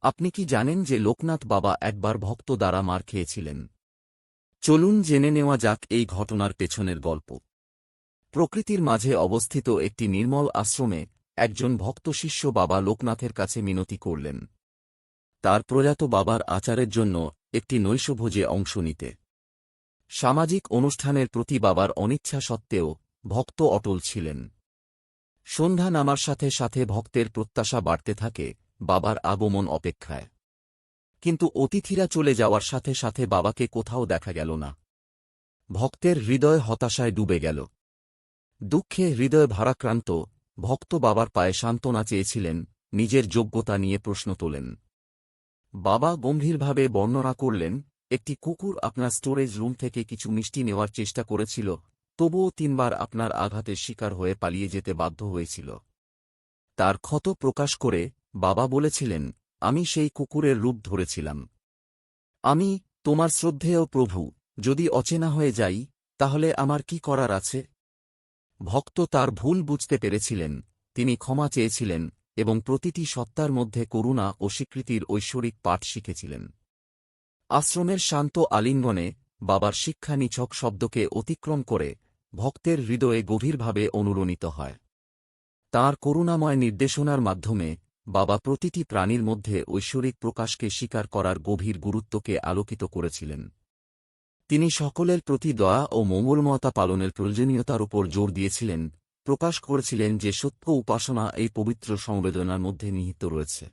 আপনি কি জানেন যে লোকনাথ বাবা একবার ভক্ত দ্বারা মার খেয়েছিলেন? চলুন জেনে নেওয়া যাক এই ঘটনার পেছনের গল্প। প্রকৃতির মাঝে অবস্থিত একটি নির্মল আশ্রমে একজন ভক্ত শিষ্য বাবা লোকনাথের কাছে মিনতি করলেন। তার প্রয়াত বাবার আচারের জন্য একটি নৈশভোজে অংশ নিতে। সামাজিক অনুষ্ঠানের প্রতি বাবার অনিচ্ছা সত্ত্বেও ভক্ত অটল ছিলেন। সন্ধ্যা নামার সাথে সাথে ভক্তের প্রত্যাশা বাড়তে থাকে। বাবার আগমন অপেক্ষায়। কিন্তু অতিথিরা চলে যাওয়ার সাথে সাথে বাবাকে কোথাও দেখা গেল না। ভক্তের হৃদয় হতাশায় ডুবে গেল। দুঃখে হৃদয় ভারাক্রান্ত, ভক্ত বাবার পায়ে সান্ত্বনা চেয়েছিলেন, নিজের যোগ্যতা নিয়ে প্রশ্ন তোলেন। বাবা গম্ভীরভাবে বর্ণনা করলেন, একটি কুকুর আপনার স্টোরেজ রুম থেকে কিছু মিষ্টি নেওয়ার চেষ্টা করেছিল, তবুও তিনবার আপনার আঘাতের শিকার হয়ে পালিয়ে যেতে বাধ্য হয়েছিল। তার ক্ষত প্রকাশ করে বাবা বলেছিলেন, আমি সেই কুকুরের রূপ ধরেছিলাম। আমি তোমার শ্রদ্ধেয় প্রভু, যদি অচেনা হয়ে যাই, তাহলে আমার কি করার আছে? ভক্ত তার ভুল বুঝতে পেরেছিলেন, তিনি ক্ষমা চেয়েছিলেন এবং প্রতিটি সত্তার মধ্যে করুণা ও স্বীকৃতির ঐশ্বরিক পাঠ শিখেছিলেন। আশ্রমের শান্ত আলিঙ্গনে বাবার শিক্ষা নিছক শব্দকে অতিক্রম করে ভক্তের হৃদয়ে গভীরভাবে অনুরণিত হয়। তাঁর করুণাময় নির্দেশনার মাধ্যমে বাবা প্রতিটি প্রাণীর মধ্যে ঐশ্বরিক প্রকাশকে স্বীকার করার গভীর গুরুত্বকে আলোকিত করেছিলেন। তিনি সকলের প্রতি দয়া ও মঙ্গলময়তা পালনের প্রয়োজনীয়তার উপর জোর দিয়েছিলেন, প্রকাশ করেছিলেন যে সত্য উপাসনা এই পবিত্র সংবেদনার মধ্যে নিহিত রয়েছে।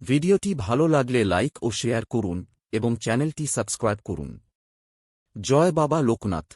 ভিডিওটি ভালো লাগলে লাইক ও শেয়ার করুন এবং চ্যানেলটি সাবস্ক্রাইব করুন। জয় বাবা লোকনাথ।